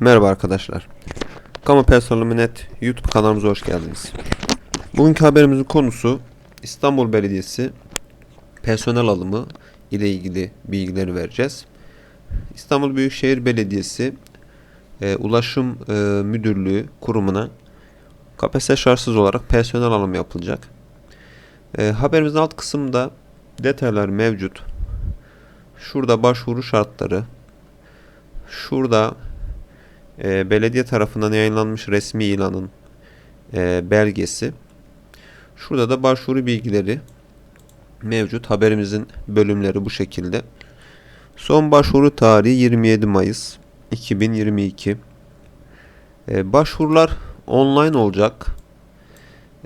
Merhaba arkadaşlar. Kamu Personeli Net YouTube kanalımıza hoş geldiniz. Bugünkü haberimizin konusu İstanbul Belediyesi personel alımı ile ilgili bilgileri vereceğiz. İstanbul Büyükşehir Belediyesi e, Ulaşım e, Müdürlüğü kurumuna KPSS şartsız olarak personel alımı yapılacak. E, haberimizin alt kısmında detaylar mevcut. Şurada başvuru şartları, şurada e, belediye tarafından yayınlanmış resmi ilanın e, belgesi. Şurada da başvuru bilgileri mevcut. Haberimizin bölümleri bu şekilde. Son başvuru tarihi 27 Mayıs 2022. E, başvurular online olacak.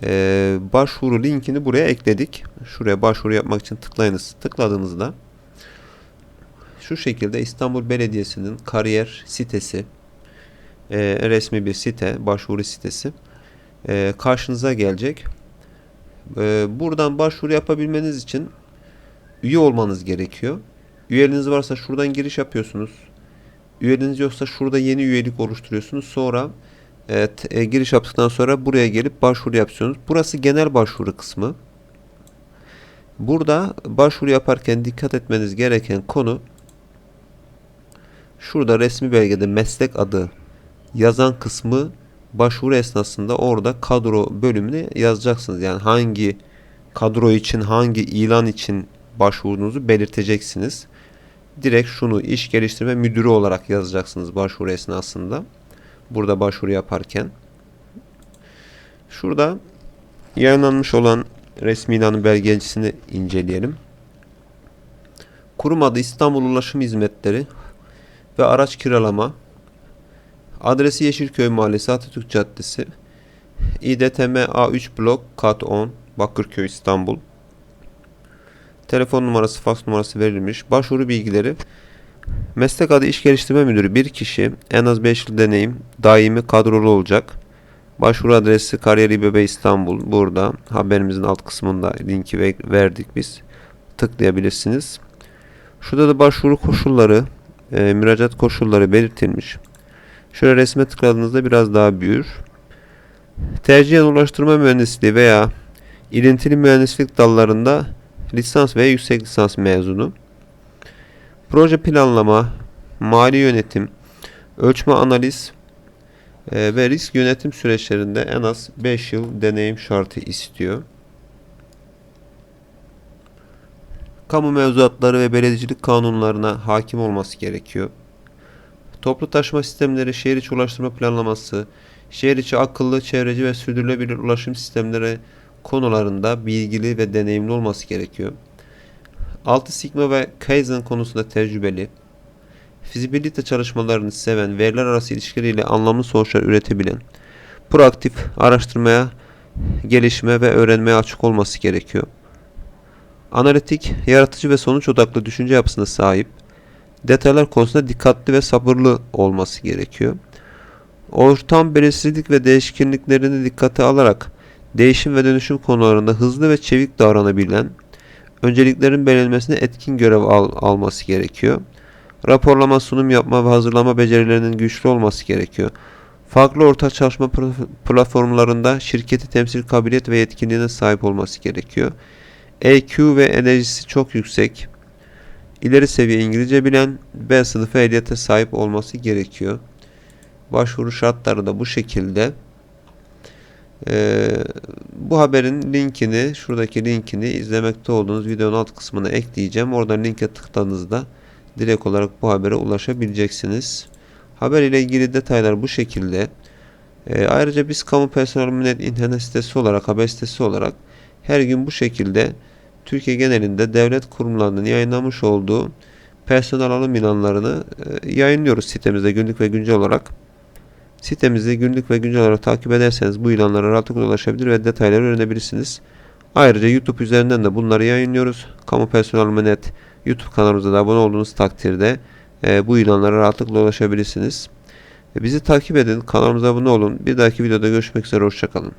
E, başvuru linkini buraya ekledik. Şuraya başvuru yapmak için tıklayınız. Tıkladığınızda şu şekilde İstanbul Belediyesi'nin kariyer sitesi e, resmi bir site, başvuru sitesi e, karşınıza gelecek. E, buradan başvuru yapabilmeniz için üye olmanız gerekiyor. Üyeliğiniz varsa şuradan giriş yapıyorsunuz. Üyeliğiniz yoksa şurada yeni üyelik oluşturuyorsunuz. Sonra e, t- e, giriş yaptıktan sonra buraya gelip başvuru yapıyorsunuz. Burası genel başvuru kısmı. Burada başvuru yaparken dikkat etmeniz gereken konu şurada resmi belgede meslek adı yazan kısmı başvuru esnasında orada kadro bölümüne yazacaksınız. Yani hangi kadro için, hangi ilan için başvurunuzu belirteceksiniz. Direkt şunu iş geliştirme müdürü olarak yazacaksınız başvuru esnasında. Burada başvuru yaparken. Şurada yayınlanmış olan resmi ilanın belgecisini inceleyelim. Kurum adı İstanbul Ulaşım Hizmetleri ve araç kiralama Adresi Yeşilköy Mahallesi Atatürk Caddesi İDTM A3 blok kat 10 Bakırköy İstanbul Telefon numarası, faks numarası verilmiş. Başvuru bilgileri Meslek adı İş Geliştirme Müdürü bir kişi en az 5 yıl deneyim daimi kadrolu olacak. Başvuru adresi Kariyer İBB İstanbul burada haberimizin alt kısmında linki ve- verdik biz. Tıklayabilirsiniz. Şurada da başvuru koşulları, e, müracaat koşulları belirtilmiş. Şöyle resme tıkladığınızda biraz daha büyür. Tercihen ulaştırma mühendisliği veya ilintili mühendislik dallarında lisans veya yüksek lisans mezunu. Proje planlama, mali yönetim, ölçme analiz e, ve risk yönetim süreçlerinde en az 5 yıl deneyim şartı istiyor. Kamu mevzuatları ve belediyecilik kanunlarına hakim olması gerekiyor. Toplu taşıma sistemleri, şehir içi ulaştırma planlaması, şehir içi akıllı, çevreci ve sürdürülebilir ulaşım sistemleri konularında bilgili ve deneyimli olması gerekiyor. 6 Sigma ve Kaizen konusunda tecrübeli, fizibilite çalışmalarını seven, veriler arası ilişkileriyle anlamlı sonuçlar üretebilen, proaktif araştırmaya, gelişime ve öğrenmeye açık olması gerekiyor. Analitik, yaratıcı ve sonuç odaklı düşünce yapısına sahip, detaylar konusunda dikkatli ve sabırlı olması gerekiyor. Ortam belirsizlik ve değişkenliklerini dikkate alarak değişim ve dönüşüm konularında hızlı ve çevik davranabilen, önceliklerin belirlenmesine etkin görev al- alması gerekiyor. Raporlama, sunum yapma ve hazırlama becerilerinin güçlü olması gerekiyor. Farklı ortak çalışma pl- platformlarında şirketi temsil kabiliyet ve yetkinliğine sahip olması gerekiyor. EQ ve enerjisi çok yüksek. İleri seviye İngilizce bilen B sınıfı ehliyete sahip olması gerekiyor. Başvuru şartları da bu şekilde. Ee, bu haberin linkini, şuradaki linkini izlemekte olduğunuz videonun alt kısmına ekleyeceğim. Oradan linke tıkladığınızda direkt olarak bu habere ulaşabileceksiniz. Haber ile ilgili detaylar bu şekilde. Ee, ayrıca biz kamu personel Millet internet sitesi olarak, haber sitesi olarak her gün bu şekilde Türkiye genelinde devlet kurumlarının yayınlamış olduğu personel alım ilanlarını e, yayınlıyoruz sitemizde günlük ve güncel olarak. Sitemizi günlük ve güncel olarak takip ederseniz bu ilanlara rahatlıkla ulaşabilir ve detayları öğrenebilirsiniz. Ayrıca YouTube üzerinden de bunları yayınlıyoruz. Kamu Personel Net YouTube kanalımıza da abone olduğunuz takdirde e, bu ilanlara rahatlıkla ulaşabilirsiniz. E, Bizi takip edin, kanalımıza abone olun. Bir dahaki videoda görüşmek üzere, hoşçakalın.